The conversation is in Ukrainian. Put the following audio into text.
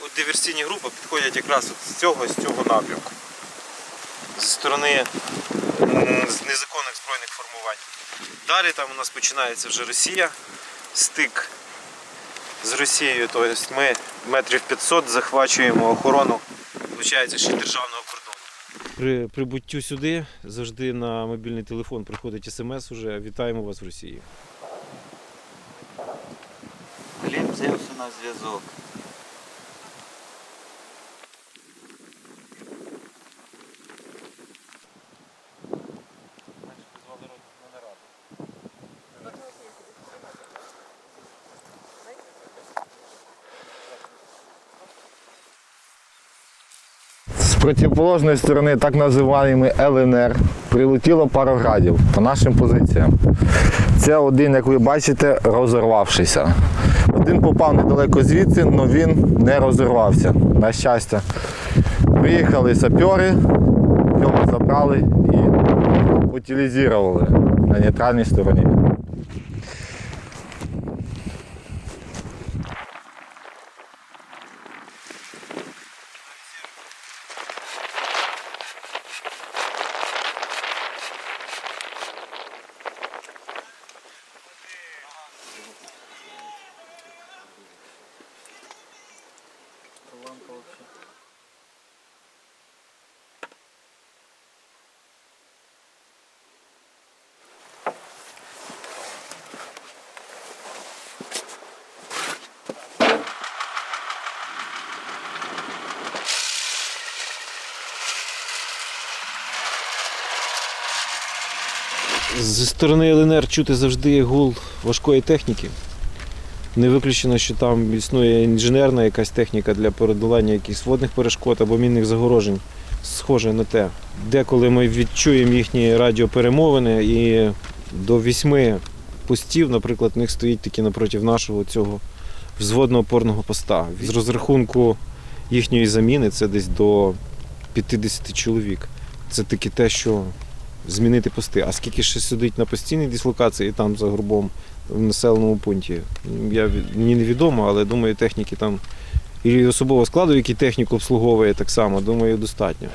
от диверсійні групи підходять якраз от з цього, з цього напрямку. Зі сторони з незаконних збройних формувань. Далі там у нас починається вже Росія, стик з Росією. Тобто ми метрів 500 захвачуємо охорону, виходить, ще державного кордону. При прибуттю сюди завжди на мобільний телефон приходить смс уже Вітаємо вас в Росії. Гліб взявся на зв'язок. Противоположної сторони, так називаємо ЛНР, прилетіло пару градів по нашим позиціям. Це один, як ви бачите, розірвавшийся. Один попав недалеко звідси, але він не розірвався. На щастя. Приїхали сапери, його забрали і утилізували на нейтральній стороні. Зі сторони ЛНР чути завжди гул важкої техніки. Не виключено, що там існує інженерна якась техніка для подолання якихось водних перешкод або мінних загорожень. Схоже на те. Деколи ми відчуємо їхні радіоперемовини і до вісьми постів, наприклад, в них стоїть такі напроти нашого цього взводно опорного поста. З розрахунку їхньої заміни це десь до 50 чоловік. Це таки те, що змінити пости. А скільки ще сидить на постійній дислокації там за горбом в населеному пункті, я, мені невідомо, але думаю, техніки там і особового складу, який техніку обслуговує так само, думаю, достатньо.